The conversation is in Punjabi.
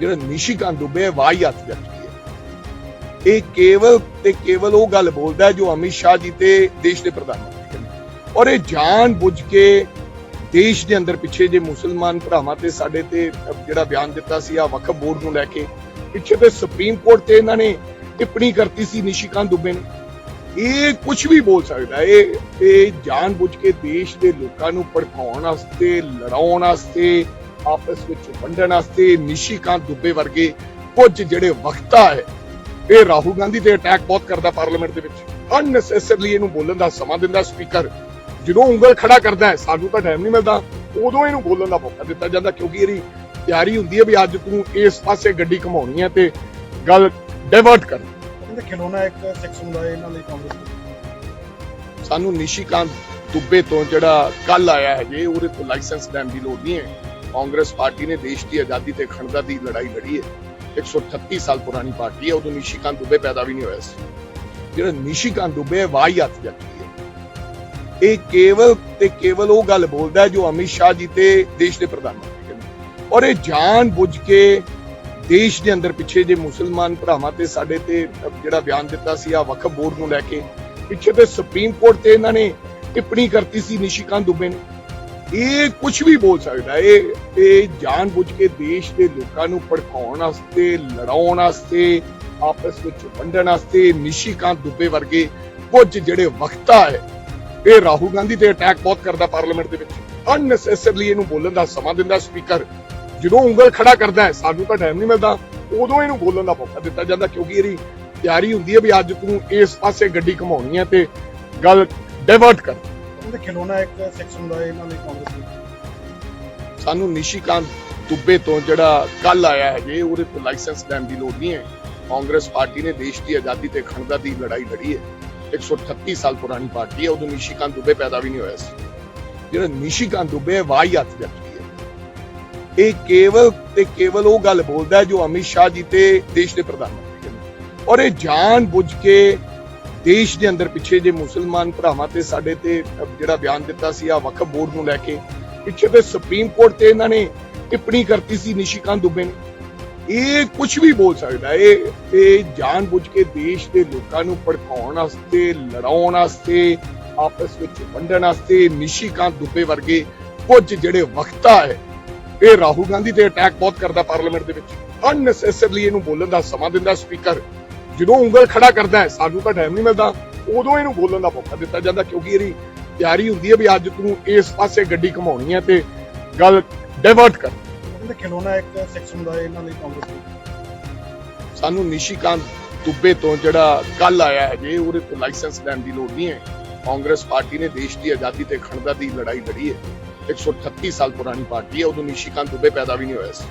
ਜਿਹੜਾ ਨਿਸ਼ੀਕਾਂਤ ਦੁਬੇ ਵਾਹੀਅਤ ਵਿਅਕਤੀ ਹੈ। ਇਹ ਕੇਵਲ ਤੇ ਕੇਵਲ ਉਹ ਗੱਲ ਬੋਲਦਾ ਹੈ ਜੋ ਅਮਿਤ ਸ਼ਾਹ ਜੀ ਤੇ ਦੇਸ਼ ਦੇ ਪ੍ਰਧਾਨ ਮੰਤਰੀ ਨੇ। ਔਰ ਇਹ ਜਾਣ ਬੁੱਝ ਕੇ ਦੇਸ਼ ਦੇ ਅੰਦਰ ਪਿੱਛੇ ਜੇ ਮੁਸਲਮਾਨ ਭਰਾਵਾਂ ਤੇ ਸਾਡੇ ਤੇ ਜਿਹੜਾ ਬਿਆਨ ਦਿੱਤਾ ਸੀ ਆ ਵਕਫ ਬੋਰਡ ਨੂੰ ਲੈ ਕੇ, ਪਿੱਛੇ ਤੇ ਸੁਪਰੀਮ ਕੋਰਟ ਤੇ ਇਹਨਾਂ ਨੇ ਟਿੱਪਣੀ ਕਰਤੀ ਸੀ ਨਿਸ਼ੀਕਾਂਤ ਦੁਬੇ ਨੇ। ਇਹ ਕੁਝ ਵੀ ਬੋਲ ਸਕਦਾ ਇਹ ਇਹ ਜਾਣ ਬੁੱਝ ਕੇ ਦੇਸ਼ ਦੇ ਲੋਕਾਂ ਨੂੰ ਭੜਕਾਉਣ ਵਾਸਤੇ, ਲੜਾਉਣ ਵਾਸਤੇ ਆਪਸ ਵਿੱਚ ਵੰਡਣ ਵਾਸਤੇ ਨਿਸ਼ੀਕਾਂਤ ਦੁਬੇ ਵਰਗੇ ਕੁਝ ਜਿਹੜੇ ਵਕਤਾ ਹੈ ਇਹ ਰਾਹੁਲ ਗਾਂਧੀ ਤੇ ਅਟੈਕ ਬਹੁਤ ਕਰਦਾ ਪਾਰਲੀਮੈਂਟ ਦੇ ਵਿੱਚ। ਅਨਨੈਸੈਸਰਲੀ ਇਹਨੂੰ ਬੋਲਣ ਦਾ ਸਮਾਂ ਦਿੰਦਾ ਸਪੀਕਰ ਜਦੋਂ ਉਂਗਲ ਖੜਾ ਕਰਦਾ ਹੈ ਸਾਨੂੰ ਤਾਂ ਟਾਈਮ ਨਹੀਂ ਮਿਲਦਾ। ਉਦੋਂ ਇਹਨੂੰ ਬੋਲਣ ਦਾ ਮੌਕਾ ਦਿੱਤਾ ਜਾਂਦਾ ਕਿਉਂਕਿ ਇਹਦੀ ਤਿਆਰੀ ਹੁੰਦੀ ਹੈ ਵੀ ਅੱਜ ਤੂੰ ਇਸ ਪਾਸੇ ਗੱਡੀ ਘਮਾਉਣੀ ਹੈ ਤੇ ਗੱਲ ਡਾਇਵਰਟ ਕਰ। ਕਹਿੰਦੇ ਖਿਡੌਣਾ ਇੱਕ ਸਿੱਖ ਸਮੁਦਾਇ ਇਹਨਾਂ ਲਈ ਕਾਂਗਰਸ ਦੀ। ਸਾਨੂੰ ਨਿਸ਼ੀਕਾਂਤ ਦੁੱਬੇ ਤੋਂ ਜਿਹੜਾ ਕੱਲ ਆਇਆ ਹੈ ਜੇ ਉਹਦੇ ਤੋਂ ਲਾਇਸੈਂਸ ਲੈਣ ਦੀ ਲੋੜ ਨਹੀਂ ਹੈ। ਕਾਂਗਰਸ ਪਾਰਟੀ ਨੇ ਦੇਸ਼ ਦੀ ਆਜ਼ਾਦੀ ਤੇ ਖੰਡਤਾ ਦੀ ਲੜਾਈ ਲੜੀ ਹੈ। 138 ਸਾਲ ਪੁਰਾਣੀ ਪਾਰਟੀ ਹੈ, ਉਦੋਂ ਨਿਸ਼ੀਕਾਂਤ ਦੁੱਬੇ ਪੈਦਾ ਵੀ ਨਹੀਂ ਹੋਇਆ ਸੀ। ਜਿਹੜਾ ਨਿਸ਼ੀਕਾਂਤ ਦੁੱਬੇ ਹੈ ਵਾਹੀਅਤ ਵਿਅਕਤੀ ਹੈ। ਇਹ ਕੇਵਲ ਤੇ ਕੇਵਲ ਉਹ ਗੱਲ ਬੋਲਦਾ ਜੋ ਅਮਿਤ ਸ਼ਾਹ ਜੀ ਤੇ ਦੇਸ਼ ਦੇ ਪ੍ਰਧਾਨ ਮੰਤਰੀ ਨੇ। ਔਰ ਇਹ ਜਾਣ ਬੁੱਝ ਕੇ ਦੇਸ਼ ਦੇ ਅੰਦਰ ਪਿੱਛੇ ਜੇ ਮੁਸਲਮਾਨ ਭਰਾਵਾਂ ਤੇ ਸਾਡੇ ਤੇ ਜਿਹੜਾ ਬਿਆਨ ਦਿੱਤਾ ਸੀ ਆ ਵਕਫ ਬੋਰਡ ਨੂੰ ਲੈ ਕੇ, ਪਿੱਛੇ ਤੇ ਸੁਪਰੀਮ ਕੋਰਟ ਤੇ ਇਹਨਾਂ ਨੇ ਟਿੱਪਣੀ ਕਰਤੀ ਸੀ ਨਿਸ਼ੀਕਾਂਤ ਦੁਬੇ ਨੇ। ਇਹ ਕੁਝ ਵੀ ਬੋਲ ਸਕਦਾ ਹੈ। ਇਹ ਇਹ ਜਾਣ ਬੁੱਝ ਕੇ ਦੇਸ਼ ਦੇ ਲੋਕਾਂ ਨੂੰ ਭੜਕਾਉਣ ਵਾਸਤੇ, ਲੜਾਉਣ ਵਾਸਤੇ, ਆਪਸ ਵਿੱਚ ਵੰਡਣ ਵਾਸਤੇ ਨਿਸ਼ੀਕਾਂਤ ਦੁੱਬੇ ਵਰਗੇ ਕੁਝ ਜਿਹੜੇ ਵਕਤਾ ਹੈ, ਇਹ ਰਾਹੁਲ ਗਾਂਧੀ ਤੇ ਅਟੈਕ ਬਹੁਤ ਕਰਦਾ ਪਾਰਲੀਮੈਂਟ ਦੇ ਵਿੱਚ। ਅਨਨੈਸੈਸਰਲੀ ਇਹਨੂੰ ਬੋਲਣ ਦਾ ਸਮਾਂ ਦਿੰਦਾ ਸਪੀਕਰ ਜਦੋਂ ਉਂਗਲ ਖੜਾ ਕਰਦਾ ਹੈ, ਸਾਨੂੰ ਤਾਂ ਟਾਈਮ ਨਹੀਂ ਮਿਲਦਾ। ਉਦੋਂ ਇਹਨੂੰ ਬੋਲਣ ਦਾ ਮੌਕਾ ਦਿੱਤਾ ਜਾਂਦਾ, ਕਿਉਂਕਿ ਇਹਦੀ ਤਿਆਰੀ ਹੁੰਦੀ ਹੈ ਵੀ ਅੱਜ ਤੂੰ ਇਸ ਪਾਸੇ ਗੱਡੀ ਘਮਾਉਣੀ ਹੈ ਤੇ ਗੱਲ ਡਾਇਵਰਟ ਕਰ। ਕਹਿੰਦੇ ਖਿਡੌਣਾ ਇੱਕ ਸਿੱਖ ਸਮੁਦਾਇ ਇਹਨਾਂ ਲਈ ਕਾਂਗਰਸ ਦੀ। ਸਾਨੂੰ ਨਿਸ਼ੀਕਾਂਤ ਦੁੱਬੇ ਤੋਂ ਜਿਹੜਾ ਕੱਲ ਆਇਆ ਹੈ ਜੇ, ਉਹਦੇ ਤੋਂ ਲਾਇਸੈਂਸ ਲੈਣ ਦੀ ਲੋੜ ਨਹੀਂ ਹੈ। ਕਾਂਗਰਸ ਪਾਰਟੀ ਨੇ ਦੇਸ਼ ਦੀ ਆਜ਼ਾਦੀ ਤੇ ਖੰਡਤਾ ਦੀ ਲੜਾਈ ਲੜੀ ਹੈ। 138 ਸਾਲ ਪੁਰਾਣੀ ਪਾਰਟੀ ਹੈ ਉਦੋਂ ਨਿਸ਼ੀਕਾਂਤ ਦੁੱਬੇ ਪੈਦਾ ਵੀ ਨਹੀਂ ਹੋਇਆ ਸੀ। ਜਿਹੜਾ ਨਿਸ਼ੀਕਾਂਤ ਦੁੱਬੇ ਹੈ ਵਾਹੀਅਤ ਵਿਅਕਤੀ ਹੈ। ਇਹ ਕੇਵਲ ਤੇ ਕੇਵਲ ਉਹ ਗੱਲ ਬੋਲਦਾ ਜੋ ਅਮਿਤ ਸ਼ਾਹ ਜੀ ਤੇ ਦੇਸ਼ ਦੇ ਪ੍ਰਧਾਨ ਮੰਤਰੀ ਔਰ ਇਹ ਜਾਣ ਬੁੱਝ ਕੇ ਦੇਸ਼ ਦੇ ਅੰਦਰ ਪਿੱਛੇ ਜੇ ਮੁਸਲਮਾਨ ਭਰਾਵਾਂ ਤੇ ਸਾਡੇ ਤੇ ਜਿਹੜਾ ਬਿਆਨ ਦਿੱਤਾ ਸੀ ਆ ਵਕਫ ਬੋਰਡ ਨੂੰ ਲੈ ਕੇ, ਪਿੱਛੇ ਤੇ ਸੁਪਰੀਮ ਕੋਰਟ ਤੇ ਇਹਨਾਂ ਨੇ ਟਿੱਪਣੀ ਕਰਤੀ ਸੀ ਨਿਸ਼ੀਕਾਂਤ ਦੁਬੇ ਨੇ। ਇਹ ਕੁਝ ਵੀ ਬੋਲ ਸਕਦਾ ਇਹ ਇਹ ਜਾਣ ਕੇ ਦੇਸ਼ ਦੇ ਲੋਕਾਂ ਨੂੰ ਭੜਕਾਉਣ ਵਾਸਤੇ, ਲੜਾਉਣ ਵਾਸਤੇ, ਆਪਸ ਵਿੱਚ ਵੰਡਣ ਵਾਸਤੇ ਨਿਸ਼ੀਕਾਂਤ ਦੁਬੇ ਵਰਗੇ ਕੁਝ ਜਿਹੜੇ ਵਕਤਾ ਹੈ, ਇਹ ਰਾਹੁਲ ਗਾਂਧੀ ਤੇ ਅਟੈਕ ਬਹੁਤ ਕਰਦਾ ਪਾਰਲੀਮੈਂਟ ਦੇ ਵਿੱਚ। ਅਨਨੈਸੈਸਰਲੀ ਇਹਨੂੰ ਬੋਲਣ ਦਾ ਸਮਾਂ ਦਿੰਦਾ ਸਪੀਕਰ ਜਦੋਂ ਉਂਗਲ ਖੜਾ ਕਰਦਾ ਹੈ ਸਾਨੂੰ ਤਾਂ ਟਾਈਮ ਨਹੀਂ ਮਿਲਦਾ। ਉਦੋਂ ਇਹਨੂੰ ਬੋਲਣ ਦਾ ਮੌਕਾ ਦਿੱਤਾ ਜਾਂਦਾ ਕਿਉਂਕਿ ਇਹਦੀ ਤਿਆਰੀ ਹੁੰਦੀ ਹੈ ਵੀ ਅੱਜ ਤੂੰ ਇਸ ਪਾਸੇ ਗੱਡੀ ਘਮਾਉਣੀ ਹੈ ਤੇ ਗੱਲ ਡਾਇਵਰਟ ਕਰ। ਕਹਿੰਦੇ ਖਿਡੌਣਾ ਇੱਕ ਸਿੱਖ ਸਮੁਦਾਇ ਇਹਨਾਂ ਲਈ ਕਾਂਗਰਸ ਦੀ। ਸਾਨੂੰ ਨਿਸ਼ੀਕਾਂਤ ਦੁੱਬੇ ਤੋਂ ਜਿਹੜਾ ਕੱਲ ਆਇਆ ਹੈ ਜੇ ਉਹਦੇ ਤੋਂ ਲਾਇਸੈਂਸ ਲੈਣ ਦੀ ਲੋੜ ਨਹੀਂ ਹੈ ਕਾਂਗਰਸ ਪਾਰਟੀ ਨੇ ਦੇਸ਼ ਦੀ ਆਜ਼ਾਦੀ ਤੇ ਖੰਡਤਾ ਦੀ ਲੜਾਈ ਲੜੀ ਹੈ। 138 ਸਾਲ ਪੁਰਾਣੀ ਪਾਰਟੀ ਹੈ ਉਦੋਂ ਨਿਸ਼ੀਕਾਂਤ ਦੁੱਬੇ ਪੈਦਾ ਵੀ ਨਹੀਂ ਹੋਇਆ ਸੀ।